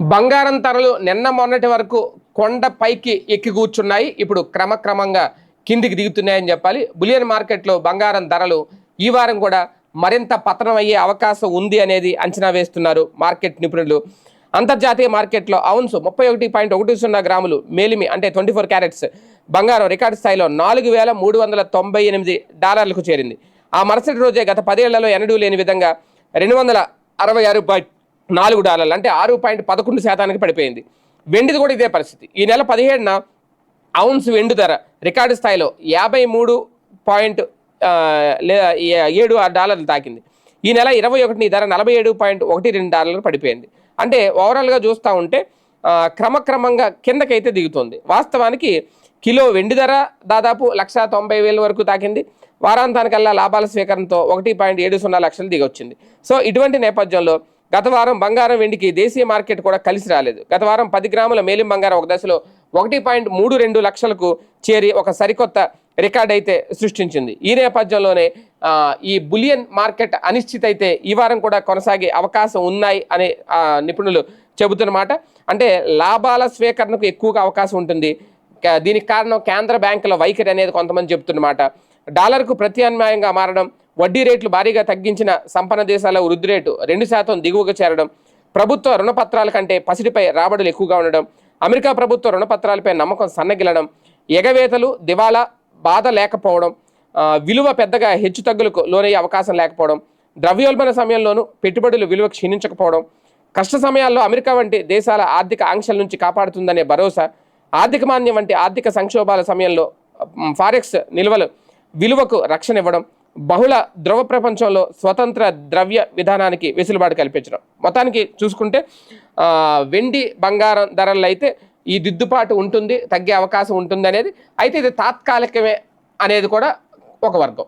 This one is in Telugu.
బంగారం ధరలు నిన్న మొన్నటి వరకు కొండ పైకి ఎక్కి కూర్చున్నాయి. ఇప్పుడు క్రమక్రమంగా కిందికి దిగుతున్నాయని చెప్పాలి. బులియన్ మార్కెట్లో బంగారం ధరలు ఈ వారం కూడా మరింత పతనం అయ్యే అవకాశం ఉంది అనేది అంచనా వేస్తున్నారు మార్కెట్ నిపుణులు. అంతర్జాతీయ మార్కెట్లో అవున్స్ ముప్పై ఒకటి పాయింట్ ఒకటి సున్నా గ్రాములు మేలిమి అంటే ట్వంటీ ఫోర్ క్యారెట్స్. బంగారం రికార్డు స్థాయిలో నాలుగు వేల మూడు వందల తొంభై ఎనిమిది డాలర్లకు చేరింది. ఆ మరుసటి రోజే గత పదేళ్ళలో ఎన్నడూ లేని విధంగా రెండు వందల అరవై ఆరు పాయింట్ నాలుగు డాలర్లు అంటే ఆరు పాయింట్ పదకొండు శాతానికి పడిపోయింది. వెండిది కూడా ఇదే పరిస్థితి. ఈ నెల పదిహేడున అవున్స్ వెండి ధర రికార్డు స్థాయిలో యాభై మూడు పాయింట్ లే- ఏడు ఆరు డాలర్లు తాకింది. ఈ నెల ఇరవై ఒకటిని ధర నలభై ఏడు పాయింట్ ఒకటి రెండు డాలర్లు పడిపోయింది. అంటే ఓవరాల్గా చూస్తూ ఉంటే క్రమక్రమంగా కిందకైతే దిగుతుంది. వాస్తవానికి కిలో వెండి ధర దాదాపు లక్ష తొంభై వేల వరకు తాకింది. వారాంతానికల్లా లాభాల స్వీకరణతో ఒకటి పాయింట్ ఏడు సున్నా లక్షలు దిగొచ్చింది. సో ఇటువంటి నేపథ్యంలో గత వారం బంగారం వెండికి దేశీయ మార్కెట్ కూడా కలిసి రాలేదు. గత వారం పది గ్రాముల మేలిం బంగారం ఒక దశలో ఒకటి పాయింట్ మూడు రెండు లక్షలకు చేరి ఒక సరికొత్త రికార్డ్ అయితే సృష్టించింది. ఈ నేపథ్యంలోనే ఈ బులియన్ మార్కెట్ అనిశ్చిత అయితే ఈ వారం కూడా కొనసాగే అవకాశం ఉన్నాయి అనే నిపుణులు చెబుతున్నమాట అంటే లాభాల స్వీకరణకు ఎక్కువగా అవకాశం ఉంటుంది. దీనికి కారణం కేంద్ర బ్యాంకుల వైఖరి అనేది కొంతమంది చెబుతున్నమాట డాలర్కు ప్రత్యామ్నాయంగా మారడం వడ్డీ రేట్లు భారీగా తగ్గించిన సంపన్న దేశాల వృద్ధి రేటు రెండు శాతం దిగువకు చేరడం ప్రభుత్వ రుణపత్రాల కంటే పసిడిపై రాబడులు ఎక్కువగా ఉండడం అమెరికా ప్రభుత్వ రుణపత్రాలపై నమ్మకం సన్నగిలడం ఎగవేతలు దివాళా బాధ లేకపోవడం విలువ పెద్దగా హెచ్చుతగ్గులకు లోనయ్యే అవకాశం లేకపోవడం ద్రవ్యోల్బణ సమయంలోనూ పెట్టుబడులు విలువ క్షీణించకపోవడం కష్ట సమయాల్లో అమెరికా వంటి దేశాల ఆర్థిక ఆంక్షల నుంచి కాపాడుతుందనే భరోసా ఆర్థిక మాన్యం వంటి ఆర్థిక సంక్షోభాల సమయంలో ఫారెక్స్ నిల్వలు విలువకు రక్షణ ఇవ్వడం బహుళ ద్రవ ప్రపంచంలో స్వతంత్ర ద్రవ్య విధానానికి వెసులుబాటు కల్పించడం. మొత్తానికి చూసుకుంటే వెండి బంగారం ధరల్లో అయితే ఈ దిద్దుబాటు ఉంటుంది తగ్గే అవకాశం ఉంటుంది అనేది అయితే ఇది తాత్కాలికమే అనేది కూడా ఒక వర్గం.